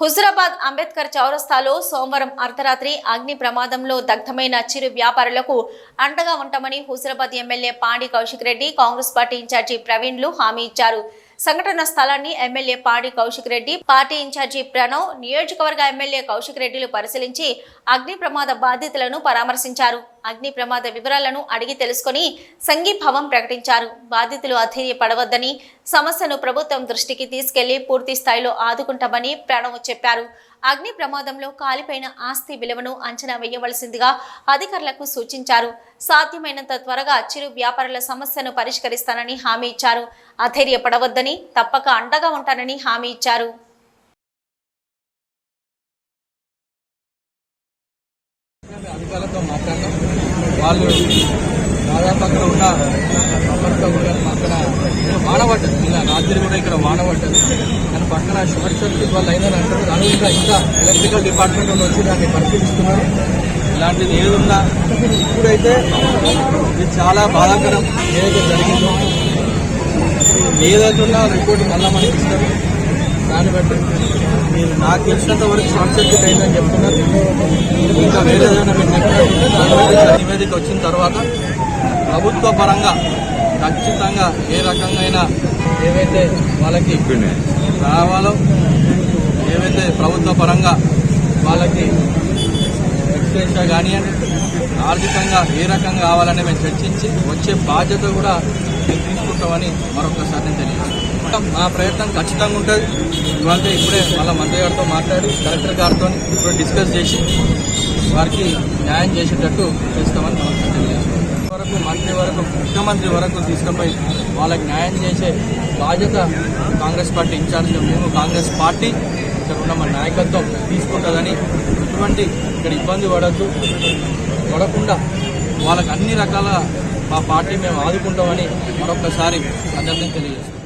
హుజురాబాద్ అంబేద్కర్ చౌరస్తాలో సోమవారం అర్ధరాత్రి అగ్ని ప్రమాదంలో దగ్ధమైన చిరు వ్యాపారులకు అండగా ఉంటామని Huzurabad MLA Pandi Kaushik Reddy Congress party in charge ప్రవీణ్లు హామీ ఇచ్చారు. సంఘటన స్థలాన్ని MLA Padi Kaushik Reddy party in charge Pranav నియోజకవర్గ ఎమ్మెల్యే కౌశిక్ రెడ్డిలు పరిశీలించి అగ్ని ప్రమాద బాధితులను పరామర్శించారు. అగ్ని ప్రమాద వివరాలను అడిగి తెలుసుకొని సంఘీభావం ప్రకటించారు. బాధితులు అధైర్యపడవద్దని సమస్యను ప్రభుత్వం దృష్టికి తీసుకెళ్ళి పూర్తి స్థాయిలో ఆదుకుంటామని ప్రణవ్ చెప్పారు. అగ్ని ప్రమాదంలో కాలిపోయిన ఆస్తి విలువను అంచనా వేయవలసిందిగా అధికారులకు సూచించారు. సాధ్యమైనంత త్వరగా చిరు వ్యాపారుల సమస్యను పరిష్కరిస్తానని హామీ ఇచ్చారు. అధైర్యపడవద్దని తప్పక అండగా ఉంటానని హామీ ఇచ్చారు. అధికారులతో మాట్లాడడం. వాళ్ళు దాదాపు అక్కడ ఉన్న సమర్థ కూడా పక్కన వానబడ్డది ఇలా రాత్రి కూడా ఇక్కడ వానబడ్డది కానీ పక్కన షార్ట్ సర్క్యూట్ వల్ల అయిందని అంటారు. దాని ఇంకా ఇంకా ఎలక్ట్రికల్ డిపార్ట్మెంట్ వాళ్ళు వచ్చి దాన్ని పరిశీలిస్తున్నారు. ఇలాంటిది ఏదున్నా ఇప్పుడైతే ఇది చాలా బాధాకరం. ఏదైతే జరిగిందో ఏదైతే ఉన్నా రిపోర్ట్ మళ్ళీ మనకి ఇస్తారు. దాన్ని బట్టి మీరు నాకు తెలిసినంత వరకు షార్ట్ సర్క్యూట్ అయిందని చెప్తున్నారు. ఇంకా వేరే ఏదైనా మీరు దాని మీద నివేదిక వచ్చిన తర్వాత ప్రభుత్వ పరంగా ఖచ్చితంగా ఏ రకంగా ఏవైతే వాళ్ళకి రావాలో ఏవైతే ప్రభుత్వ పరంగా వాళ్ళకి ఎక్స్ప్రెషా కానివ్వండి ఆర్థికంగా ఏ రకంగా కావాలని మేము చర్చించి వచ్చే బాధ్యత కూడా మేము తీసుకుంటామని మరొకసారి నేను తెలియజేస్తాం మా ప్రయత్నం ఖచ్చితంగా ఉంటుంది. ఇవాళ ఇప్పుడే వాళ్ళ మంత్రి గారితో మాట్లాడి కలెక్టర్ గారితో ఇప్పుడు డిస్కస్ చేసి వారికి న్యాయం చేసేటట్టు చేస్తామని మనం తెలియజేస్తాం వరకు మంత్రి వరకు ముఖ్యమంత్రి వరకు తీసుకుపోయి వాళ్ళకి న్యాయం చేసే బాధ్యత కాంగ్రెస్ పార్టీ ఇన్ఛార్జ్ మేము కాంగ్రెస్ పార్టీ ఇక్కడ ఉన్న మన నాయకత్వం తీసుకుంటుందని ఎటువంటి ఇక్కడ ఇబ్బంది పడద్దు. పడకుండా వాళ్ళకి అన్ని రకాల మా పార్టీ మేము ఆదుకుంటామని మరొకసారి అందరినీ తెలియజేస్తాం